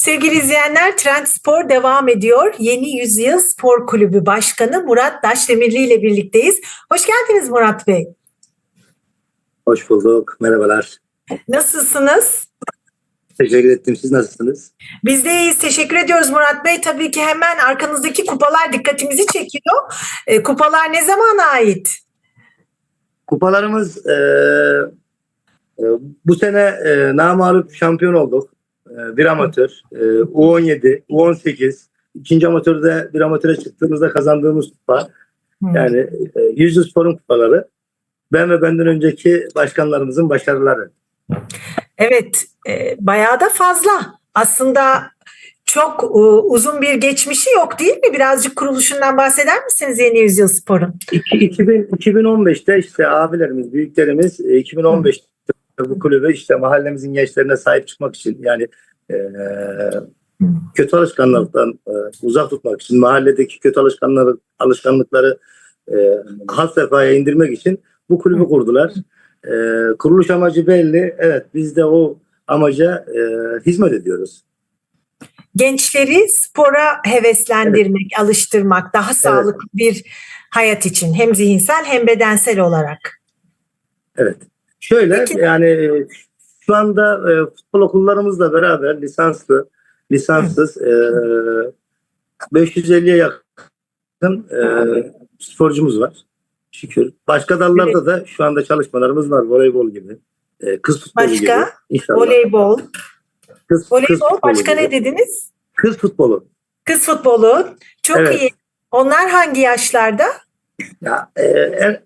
Sevgili izleyenler Trend Spor devam ediyor. Yeni Yüzyıl Spor Kulübü Başkanı Murat Daşdemirli ile birlikteyiz. Hoş geldiniz Murat Bey. Hoş bulduk. Merhabalar. Nasılsınız? Teşekkür ettim. Siz nasılsınız? Biz de iyiyiz. Teşekkür ediyoruz Murat Bey. Tabii ki hemen arkanızdaki kupalar dikkatimizi çekiyor. E, kupalar ne zamana ait? Kupalarımız e, e, bu sene e, namalup şampiyon olduk. E, bir amatör, e, U17, U18. İkinci amatörde bir amatöre çıktığımızda kazandığımız kupa. Yani e, Yüzlü Spor'un kupaları. Ben ve benden önceki başkanlarımızın başarıları. Evet, e, bayağı da fazla. Aslında çok e, uzun bir geçmişi yok değil mi? Birazcık kuruluşundan bahseder misiniz Yeni Yüzyıl Spor'un? İki- 2000, 2015'te işte abilerimiz, büyüklerimiz e, 2015'te bu kulübü işte mahallemizin gençlerine sahip çıkmak için yani e, kötü alışkanlıktan e, uzak tutmak için mahalledeki kötü alışkanlıkları, alışkanlıkları e, has sefhaya indirmek için bu kulübü kurdular. E, kuruluş amacı belli. Evet biz de o amaca e, hizmet ediyoruz. Gençleri spora heveslendirmek, alıştırmak, daha sağlıklı bir hayat için hem zihinsel hem bedensel olarak. Evet. Şöyle Peki. yani şu anda e, futbol okullarımızla beraber lisanslı, lisanssız e, 550'ye yakın e, sporcumuz var. Şükür. Başka dallarda da şu anda çalışmalarımız var. Voleybol gibi. e, kız futbolu Başka? gibi. İnşallah. Voleybol. Kız, kız Voleybol futbolu başka ne gibi. dediniz? Kız futbolu. Kız futbolu. Çok Evet. iyi. Onlar hangi yaşlarda? Ya, e, e,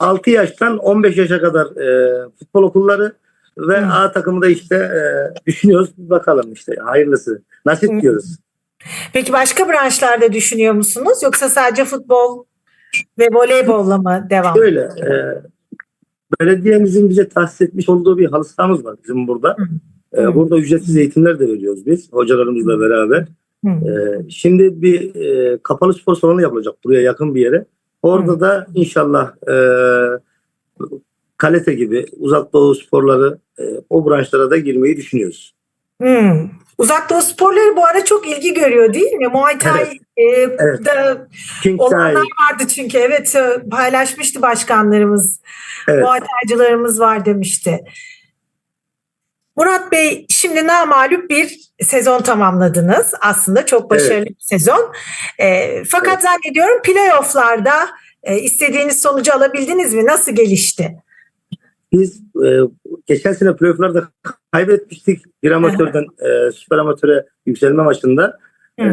6 yaştan 15 yaşa kadar e, futbol okulları ve Hı. A takımı da işte e, düşünüyoruz. Bakalım işte hayırlısı. Nasip Hı. diyoruz. Peki başka branşlarda düşünüyor musunuz? Yoksa sadece futbol ve voleybolla mı devam? Şöyle e, belediyemizin bize tahsis etmiş olduğu bir halı sahamız var bizim burada. Hı. E, burada ücretsiz eğitimler de veriyoruz biz hocalarımızla beraber. Hı. E, şimdi bir e, kapalı spor salonu yapılacak buraya yakın bir yere. Orada Hı. da inşallah e, kalete gibi uzak doğu sporları e, o branşlara da girmeyi düşünüyoruz. Hmm. Uzak Doğu sporları bu ara çok ilgi görüyor değil mi? Muay Thai e, Evet. da King olanlar Thai, vardı çünkü evet e, paylaşmıştı başkanlarımız. evet. Muay Thai'cılarımız var demişti. Murat Bey şimdi namalup bir sezon tamamladınız. Aslında çok başarılı bir sezon. E, fakat zannediyorum playofflarda e, istediğiniz sonucu alabildiniz mi? Nasıl gelişti? Biz e, geçen sene playoff'larda kaybetmiştik. Bir amatörden e, süper amatöre yükselme maçında. E,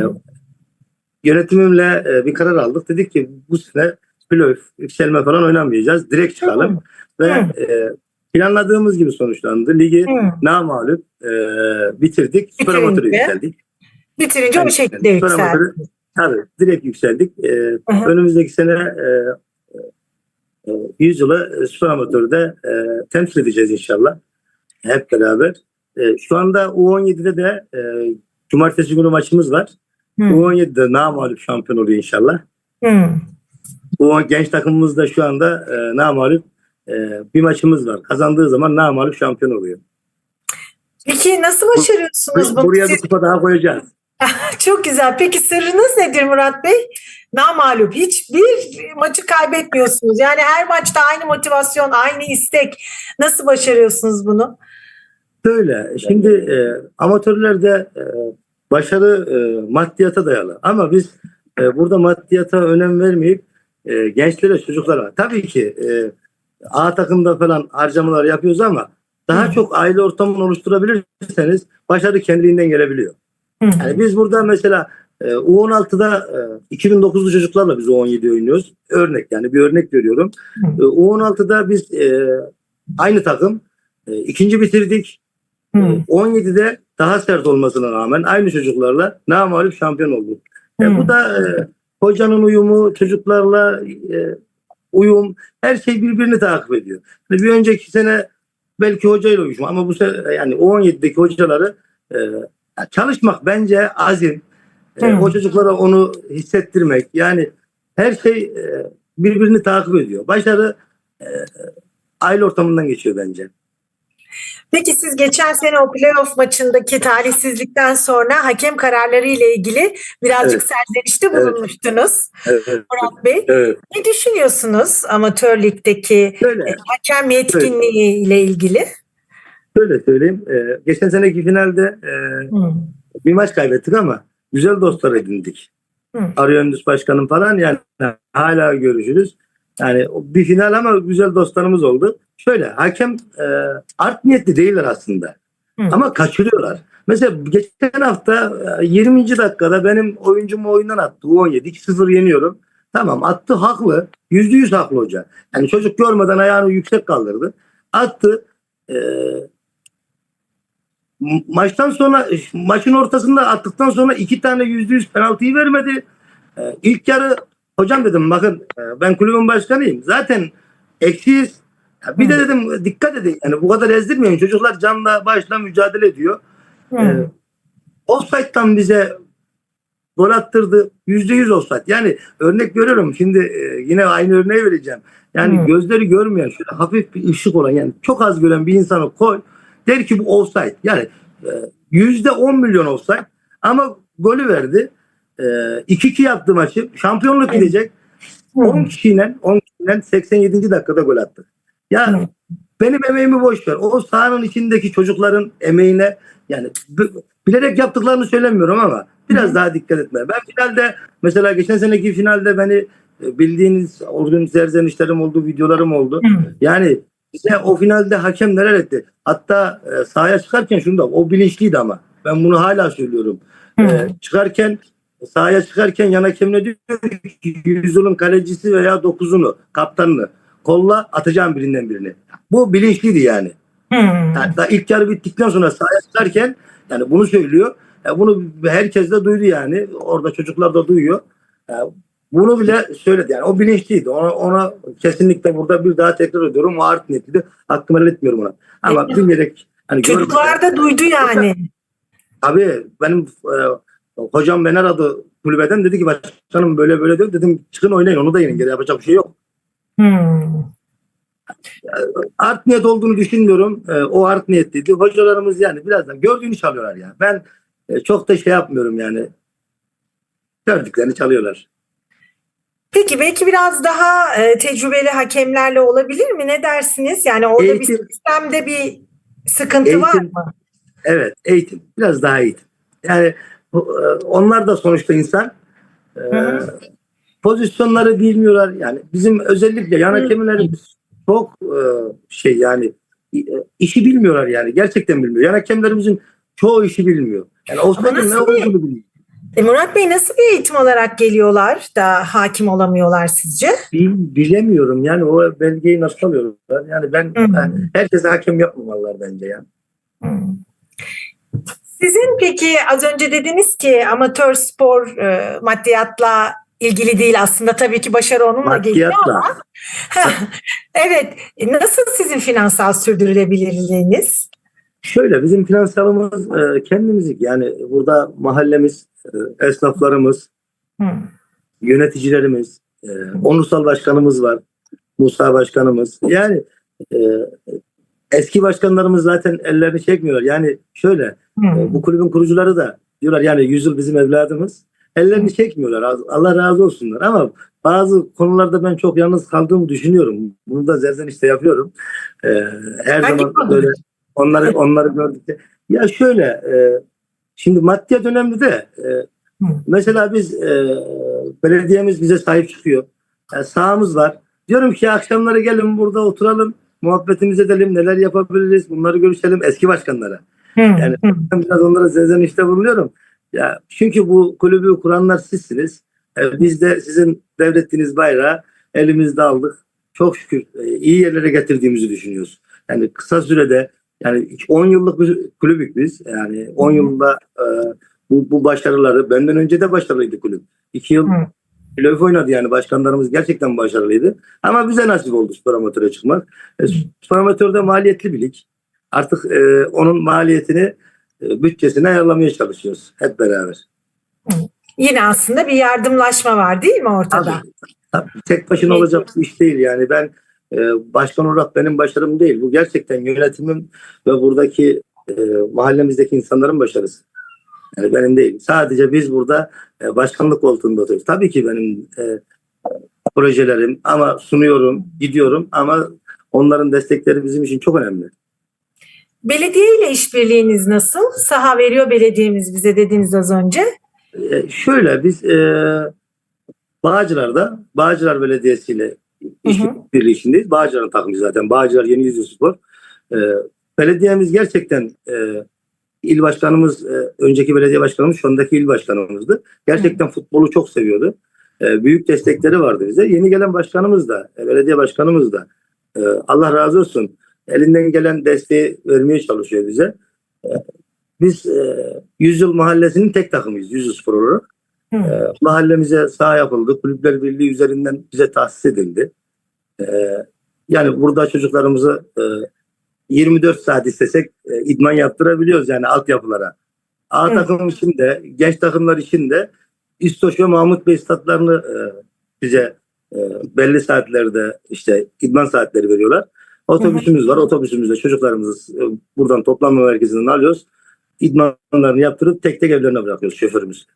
yönetimimle e, bir karar aldık. Dedik ki bu sene playoff yükselme falan oynamayacağız. Direkt çıkalım. Ve e, planladığımız gibi sonuçlandı. Ligi namalup e, bitirdik. Süper Bitirince amatöre yükseldik. Bitirince o Yani şekilde süper yükseldi. amatörü- Tabii direkt yükseldik. E, önümüzdeki sene e, e, 100 yılı e, süper amatörde e, temsil edeceğiz inşallah. Hep beraber. E, şu anda U17'de de e, cumartesi günü maçımız var. Hı. U17'de namalup şampiyon oluyor inşallah. Hı. Bu genç takımımızda şu anda e, e, bir maçımız var. Kazandığı zaman namalup şampiyon oluyor. Peki nasıl başarıyorsunuz bunu? Buraya bir kupa daha koyacağız. Çok güzel. Peki sırrınız nedir Murat Bey? Namalup. Hiçbir maçı kaybetmiyorsunuz. Yani her maçta aynı motivasyon, aynı istek. Nasıl başarıyorsunuz bunu? Böyle. Şimdi e, amatörlerde e, başarı e, maddiyata dayalı. Ama biz e, burada maddiyata önem vermeyip e, gençlere, çocuklara tabii ki e, A takımda falan harcamalar yapıyoruz ama daha Hı. çok aile ortamını oluşturabilirseniz başarı kendiliğinden gelebiliyor. Hı. Yani biz burada mesela e, U16'da e, 2009'lu çocuklarla biz U17 oynuyoruz. Örnek yani bir örnek veriyorum. Hı. E, U16'da biz e, aynı takım e, ikinci bitirdik. Hı. 17'de daha sert olmasına rağmen aynı çocuklarla namalup şampiyon olduk. E, bu da e, hocanın uyumu, çocuklarla e, uyum, her şey birbirini takip ediyor. Yani bir önceki sene belki hocayla uyuşma ama bu sene yani o 17'deki hocaları e, çalışmak bence azim. E, o çocuklara onu hissettirmek yani her şey e, birbirini takip ediyor. Başarı e, aile ortamından geçiyor bence. Peki siz geçen sene o playoff maçındaki talihsizlikten sonra hakem kararları ile ilgili birazcık Evet. serzenişte bulunmuştunuz Evet, Murat Bey. evet. Ne düşünüyorsunuz amatör ligdeki Şöyle, hakem yetkinliği ile ilgili? şöyle söyleyeyim. Ee, geçen seneki finalde e, Hı. bir maç kaybettik ama güzel dostlar edindik. Hı. Arı Öndüz Başkanım falan yani hala görüşürüz. Yani bir final ama güzel dostlarımız oldu. Şöyle hakem e, art niyetli değiller aslında. Hı. Ama kaçırıyorlar. Mesela geçen hafta e, 20. dakikada benim oyuncumu oyundan attı. U17 2-0 yeniyorum. Tamam attı haklı. %100 haklı hoca. Yani çocuk görmeden ayağını yüksek kaldırdı. Attı. E, maçtan sonra maçın ortasında attıktan sonra iki tane %100 penaltıyı vermedi. E, ilk yarı hocam dedim bakın e, ben kulübün başkanıyım. Zaten eksiyiz. Ya bir de dedim dikkat edin. Yani bu kadar ezdirmeyin. Çocuklar canla başla mücadele ediyor. Hı. Ee, offside'dan bize gol attırdı. Yüzde yüz offside. Yani örnek görüyorum. Şimdi e, yine aynı örneği vereceğim. Yani Hı. gözleri görmeyen şöyle hafif bir ışık olan yani çok az gören bir insanı koy. Der ki bu offside. Yani e, yüzde on milyon offside. Ama golü verdi. E, 2-2 yaptı maçı. Şampiyonluk gidecek. 10 kişiyle 10 kişiyle 87. dakikada gol attı. Ya Hı. benim emeğimi boş ver. O sahanın içindeki çocukların emeğine yani bilerek yaptıklarını söylemiyorum ama biraz daha dikkat etme. Ben finalde mesela geçen seneki finalde beni e, bildiğiniz organize serzenişlerim oldu, videolarım oldu. Yani bize o finalde hakem neler etti. Hatta e, sahaya çıkarken şunu da o bilinçliydi ama ben bunu hala söylüyorum. E, çıkarken sahaya çıkarken yan hakemine diyor ki yüzyılın kalecisi veya dokuzunu, kaptanını kolla atacağım birinden birini. Bu bilinçliydi yani. Hı. Yani daha ilk yarı bittikten sonra sahaya çıkarken yani bunu söylüyor. Ya bunu herkes de duydu yani. Orada çocuklar da duyuyor. Ya bunu bile söyledi yani. O bilinçliydi. Ona, ona kesinlikle burada bir daha tekrar ediyorum. O art niyetliydi. Hakkımı etmiyorum ona. Ama Peki. bilmeyerek hani Çocuklar da duydu yani. Abi benim e, hocam beni aradı kulübeden dedi ki başkanım böyle böyle diyor. Dedim çıkın oynayın onu da yenin. Geri yapacak bir şey yok. Hı. art niyet olduğunu düşünmüyorum. E, o art niyetliydi. Hocalarımız yani birazdan gördüğünü çalıyorlar ya. Ben e, çok da şey yapmıyorum yani. Gördüklerini çalıyorlar. Peki belki biraz daha e, tecrübeli hakemlerle olabilir mi? Ne dersiniz? Yani orada Eğitim- bir sistemde bir sıkıntı var Eğitim- mı? Evet eğitim. Biraz daha eğitim. Yani e, onlar da sonuçta insan. E, hı. pozisyonları bilmiyorlar. Yani bizim özellikle yan hakemlerimiz çok e, şey yani e, işi bilmiyorlar yani. Gerçekten bilmiyor. Yan hakemlerimizin çoğu işi bilmiyor. Yani offside'in ne olduğunu bilmiyor. E, Murat Bey nasıl bir eğitim alarak geliyorlar da hakim olamıyorlar sizce? Bil- bilemiyorum yani o belgeyi nasıl alıyorlar? Yani ben Hı. yani herkese hakem yapmamalılar bence ya. Hmm. Sizin peki az önce dediniz ki amatör spor e, maddiyatla ilgili değil aslında tabii ki başarı onunla geliyor ama evet e, nasıl sizin finansal sürdürülebilirliğiniz? Şöyle bizim finansalımız e, kendimizlik yani burada mahallemiz, e, esnaflarımız, Hmm. yöneticilerimiz, e, onursal başkanımız var, Musa başkanımız. Yani e, eski başkanlarımız zaten ellerini çekmiyorlar. Yani şöyle Hmm. e, bu kulübün kurucuları da diyorlar yani yüzyıl bizim evladımız. Ellerini çekmiyorlar. Allah razı olsunlar ama bazı konularda ben çok yalnız kaldığımı düşünüyorum. Bunu da zerzen işte yapıyorum. E, her Hangi zaman böyle onları onları gördükçe. Ya şöyle e, şimdi maddiyat önemli de e, mesela biz e, belediyemiz bize sahip çıkıyor. Yani sahamız var. Diyorum ki akşamları gelin burada oturalım. Muhabbetimizi edelim. Neler yapabiliriz? Bunları görüşelim. Eski başkanlara. Yani-. Ben biraz onlara sezen işte bulunuyorum. Ya çünkü bu kulübü kuranlar sizsiniz. E, biz de sizin devrettiğiniz bayrağı elimizde aldık. Çok şükür e, iyi yerlere getirdiğimizi düşünüyoruz. Yani kısa sürede yani 10 yıllık bir kulübük biz. Yani 10 Hı. yılda e, bu, bu başarıları benden önce de başarılıydı kulüp. 2 yıl Hı. playoff oynadı yani başkanlarımız gerçekten başarılıydı. Ama bize nasip oldu spor amatöre çıkmak. E, spor amatörde maliyetli bir lig. Artık e, onun maliyetini e, bütçesine ayarlamaya çalışıyoruz hep beraber. Yine aslında bir yardımlaşma var değil mi ortada? Tabii, tabii, tek başına olacak bir iş değil yani ben başkan olarak benim başarım değil. Bu gerçekten yönetimim ve buradaki e, mahallemizdeki insanların başarısı. Yani benim değil. Sadece biz burada e, başkanlık koltuğunda oturuyoruz. Tabii ki benim e, projelerim ama sunuyorum, gidiyorum ama onların destekleri bizim için çok önemli. Belediye ile işbirliğiniz nasıl? Saha veriyor belediyemiz bize dediniz az önce. E, şöyle biz e, Bağcılar'da Bağcılar Belediyesi ile iş birliği içindeyiz. Bağcılar'ın takımı zaten. Bağcılar Yeni Yüzü Spor. E, belediyemiz gerçekten e, il başkanımız, e, önceki belediye başkanımız şu andaki il başkanımızdı. Gerçekten futbolu çok seviyordu. E, büyük destekleri vardı bize. Yeni gelen başkanımız da, e, belediye başkanımız da e, Allah razı olsun elinden gelen desteği vermeye çalışıyor bize. E, biz e, Yüzyıl Mahallesi'nin tek takımıyız Yüzyıl Spor olarak. Hı. E, mahallemize sağ yapıldı. Kulüpler Birliği üzerinden bize tahsis edildi. E, yani burada çocuklarımızı e, 24 saat istesek e, idman yaptırabiliyoruz yani altyapılara. A Evet. takım için de genç takımlar için de İstoç ve Mahmut Bey statlarını e, bize e, belli saatlerde işte idman saatleri veriyorlar. Otobüsümüz var. Otobüsümüzde çocuklarımızı e, buradan toplanma merkezinden alıyoruz. İdmanlarını yaptırıp tek tek evlerine bırakıyoruz şoförümüz.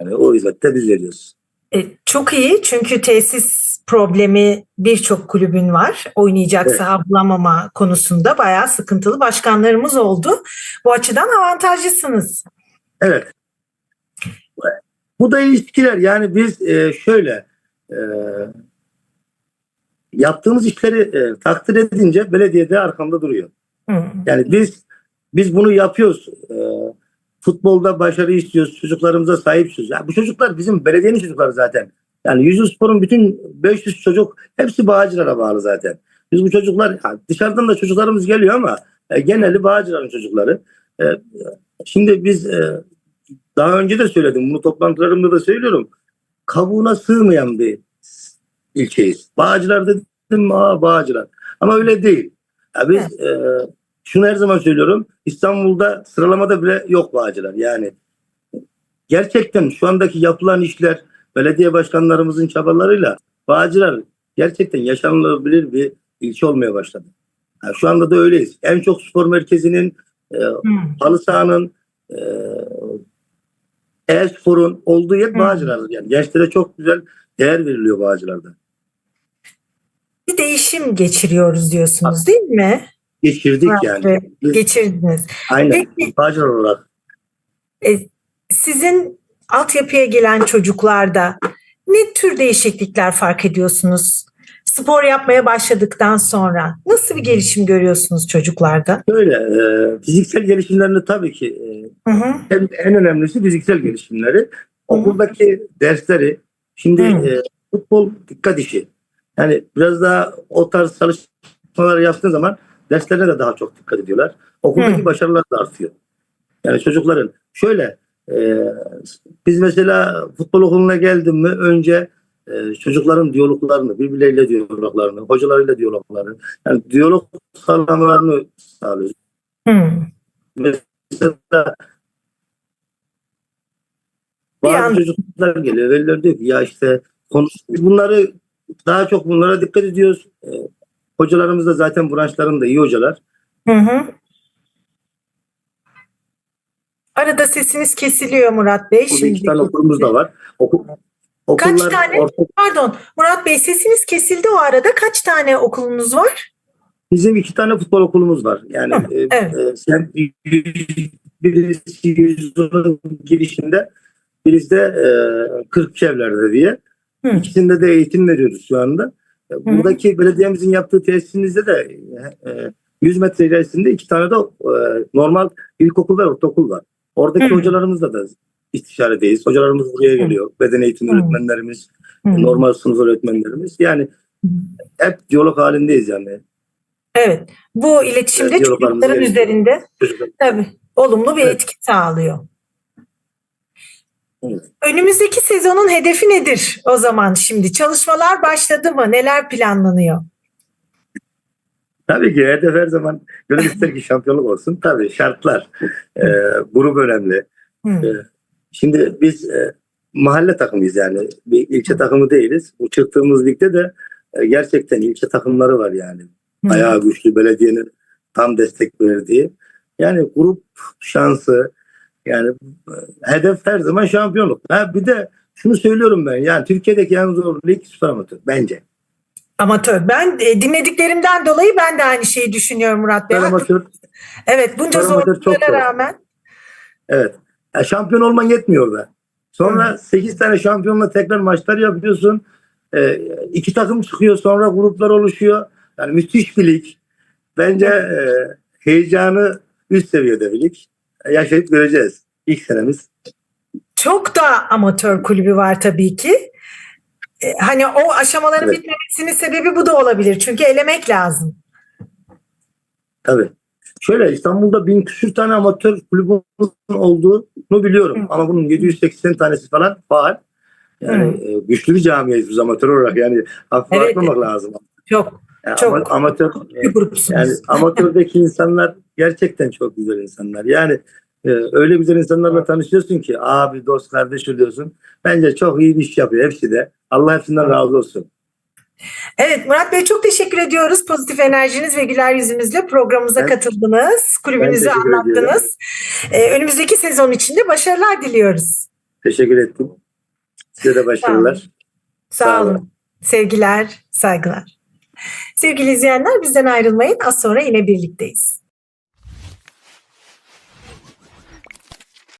Yani o hizmette biz veriyoruz. E, çok iyi çünkü tesis problemi birçok kulübün var. Oynayacak Evet. saha bulamama konusunda bayağı sıkıntılı başkanlarımız oldu. Bu açıdan avantajlısınız. Evet. Bu da ilişkiler. Yani biz e, şöyle e, yaptığımız işleri e, takdir edince belediye de arkamda duruyor. Hı. Yani biz biz bunu yapıyoruz. E, futbolda başarı istiyoruz. Çocuklarımıza sahip çıkıyoruz. Ya bu çocuklar bizim belediyenin çocukları zaten. Yani Yüzü Spor'un bütün 500 çocuk hepsi Bağcılar'a bağlı zaten. Biz bu çocuklar dışarıdan da çocuklarımız geliyor ama e, geneli Bağcılar'ın çocukları. E, şimdi biz e, daha önce de söyledim. Bunu toplantılarımda da söylüyorum. Kabuğuna sığmayan bir ilçeyiz. Bağcılar dedim? Aa, Bağcılar. Ama öyle değil. Ya biz e, şunu her zaman söylüyorum. İstanbul'da sıralamada bile yok Bağcılar. Yani gerçekten şu andaki yapılan işler belediye başkanlarımızın çabalarıyla Bağcılar gerçekten yaşanılabilir bir ilçe olmaya başladı. Yani şu anda da öyleyiz. En çok spor merkezinin e, Hı. halı sahanın e, e-sporun olduğu yer Hı. Bağcılar. Yani gençlere çok güzel değer veriliyor Bağcılar'da. Bir değişim geçiriyoruz diyorsunuz değil mi? Geçirdik Murat yani. Biz- Geçirdiniz. aynen. Peki Bağcılar olarak. e, sizin altyapıya gelen çocuklarda ne tür değişiklikler fark ediyorsunuz? Spor yapmaya başladıktan sonra nasıl bir gelişim görüyorsunuz çocuklarda? Böyle e, fiziksel gelişimlerini tabii ki e, Hı hı. en, en önemlisi fiziksel gelişimleri. Okuldaki dersleri şimdi Hı. e, futbol dikkat işi. Yani biraz daha o tarz çalışmalar yaptığın zaman derslerine de daha çok dikkat ediyorlar. Okuldaki Hı. başarılar da artıyor. Yani çocukların şöyle e, biz mesela futbol okuluna geldim mi önce e, çocukların diyaloglarını, birbirleriyle diyaloglarını, hocalarıyla diyaloglarını, yani diyalog sağlamalarını sağlıyoruz. Hı. Mesela bazı an- çocuklar geliyor. Veliler diyor ki ya işte konuş bunları daha çok bunlara dikkat ediyoruz. Ee, hocalarımız da zaten branşlarında iyi hocalar. Hı hı. Arada sesiniz kesiliyor Murat Bey. Burada Şimdi iki tane okulumuz da var. Oku, Kaç okullar tane? orta- Pardon Murat Bey sesiniz kesildi o arada. Kaç tane okulunuz var? bizim iki tane futbol okulumuz var. Yani Hı, e, evet. e, sen birisi yüzyılın girişinde birisi de e, 40 evlerde diye. Hı. İkisinde de eğitim veriyoruz şu anda. E, Buradaki belediyemizin yaptığı tesisimizde de e, 100 metre ilerisinde iki tane de e, normal ilkokul ve ortaokul var. Oradaki Hı. hocalarımızla da istişaredeyiz. Hocalarımız buraya geliyor. Beden eğitimi Hı. öğretmenlerimiz, Hı. normal sınıf öğretmenlerimiz. Yani hep diyalog halindeyiz yani. Evet. Bu iletişimde Evet, çocukların üzerinde Çocuklar. tabii olumlu bir Evet. etki sağlıyor. Evet. Önümüzdeki sezonun hedefi nedir o zaman şimdi? Çalışmalar başladı mı? Neler planlanıyor? Tabii ki hedef her zaman gönül ister ki şampiyonluk olsun. Tabii şartlar, e, grup önemli. Hı. Şimdi biz e, mahalle takımıyız yani. Bir ilçe takımı değiliz. Bu çıktığımız ligde de e, gerçekten ilçe takımları var yani. Hı. Ayağı güçlü belediyenin tam destek verdiği. Yani grup şansı yani e, hedef her zaman şampiyonluk. Ha, bir de şunu söylüyorum ben yani Türkiye'deki en zor lig süper amatör bence. Amatör. Ben e, dinlediklerimden dolayı ben de aynı şeyi düşünüyorum Murat Bey. Süper amatör Evet bunca zorluklara zor. rağmen. Evet. Ya şampiyon olman yetmiyor da. Sonra 8 tane şampiyonla tekrar maçlar yapıyorsun. Ee, iki takım çıkıyor sonra gruplar oluşuyor. Yani müthiş bir lig. Bence e, heyecanı üst seviyede bir lig. Yaşayıp göreceğiz. İlk senemiz. Çok da amatör kulübü var tabii ki. E, Hani o aşamaların Evet. bitmemesinin sebebi bu da olabilir. Çünkü elemek lazım. Tabii. Şöyle İstanbul'da bin küsür tane amatör kulübünün olduğunu biliyorum. Hı. Ama bunun 780 tanesi falan faal. Yani e, güçlü bir camiyiz biz amatör olarak. Yani hafife Evet. atmamak lazım. Çok Yani Çok. ama- amatör bir grupsunuz. Yani amatördeki insanlar gerçekten çok güzel insanlar. Yani e, öyle güzel insanlarla tanışıyorsun ki abi, dost, kardeş oluyorsun. Bence çok iyi bir iş yapıyor hepsi de. Allah hepsinden razı olsun. Evet Murat Bey çok teşekkür ediyoruz. Pozitif enerjiniz ve güler yüzünüzle programımıza Ben- katıldınız. Kulübünüzü anlattınız. Ee, önümüzdeki sezon içinde başarılar diliyoruz. Teşekkür ettim. Size de başarılar. Sağ, Sağ olun. olun. Sevgiler, saygılar. Sevgili izleyenler bizden ayrılmayın. Az sonra yine birlikteyiz.